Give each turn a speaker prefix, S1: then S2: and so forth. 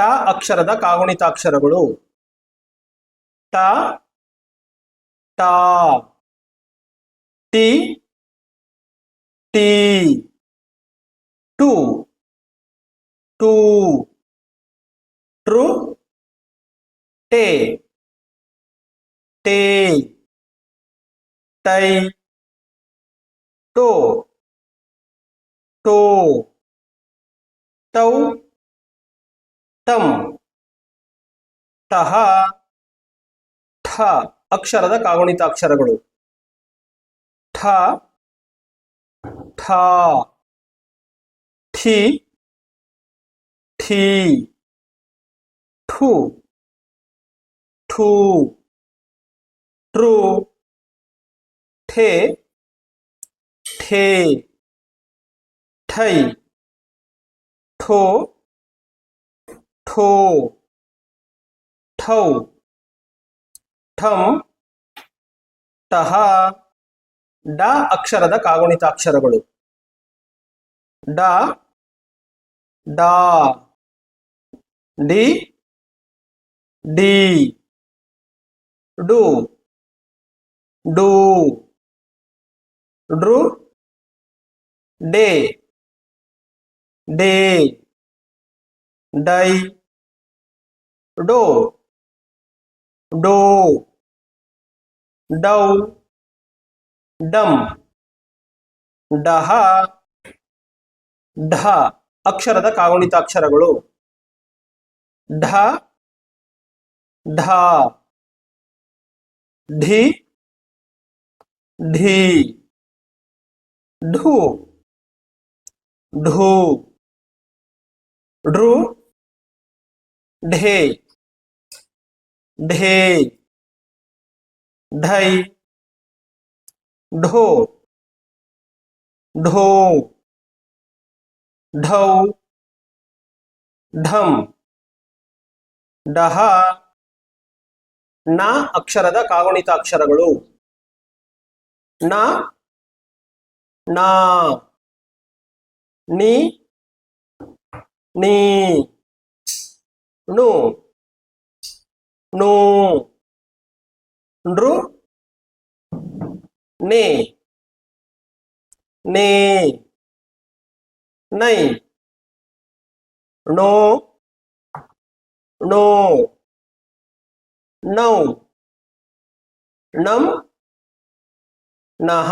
S1: ಟ ಅಕ್ಷರದ ಕಾಗುಣಿತಾಕ್ಷರಗಳು. ಟ ಟ ಟಿ ಟಿ, ಟು, ಟೂ ಟ್ರು ಟೇ ಟೇ, ಟೈ, ಟೋ ಟೋ ಟೌ ಟಂ ಟಹ ಠ ಅಕ್ಷರದ ಕಾಗುಣಿತಾಕ್ಷರಗಳು ಠ ಠ ಠಿ ಠಿ ಠು ಠೂ ಟ್ರು ಠೇ ಠೇ ಠೈ ಠೋ ಠೋ, ಠೌ, ಠಂ ಟಹ ಡ ಅಕ್ಷರದ ಕಾಗುಣಿತಾಕ್ಷರಗಳು ಡ, ಡಾ, ಡಿ ಡಿ, ಡು ಡು, ಡ್ರು, ಡೇ ಡೇ, ಡೈ. ಡೋ ಡೋ ಡೌ ಡಮ್ ಡಹ ಢ ಅಕ್ಷರದ ಕಾಗುಣಿತಾಕ್ಷರಗಳು ಢ. ಢ. ಢಿ. ಢಿ. ಢು. ಢು. ಢೃ. ಢೇ. ಢೇ ಢೈ ಢೋ ಢೋ ಢೌ ಢಂ ಡಹ ನ ಅಕ್ಷರದ ಕಾಗುಣಿತಾಕ್ಷರಗಳು ನ ನಾ ನಿ ನೀ ನು ನು ನೃ ನೇ ನೇ ನೈ ಣೋ ಣೋ ನೌ ನಂ ನಹ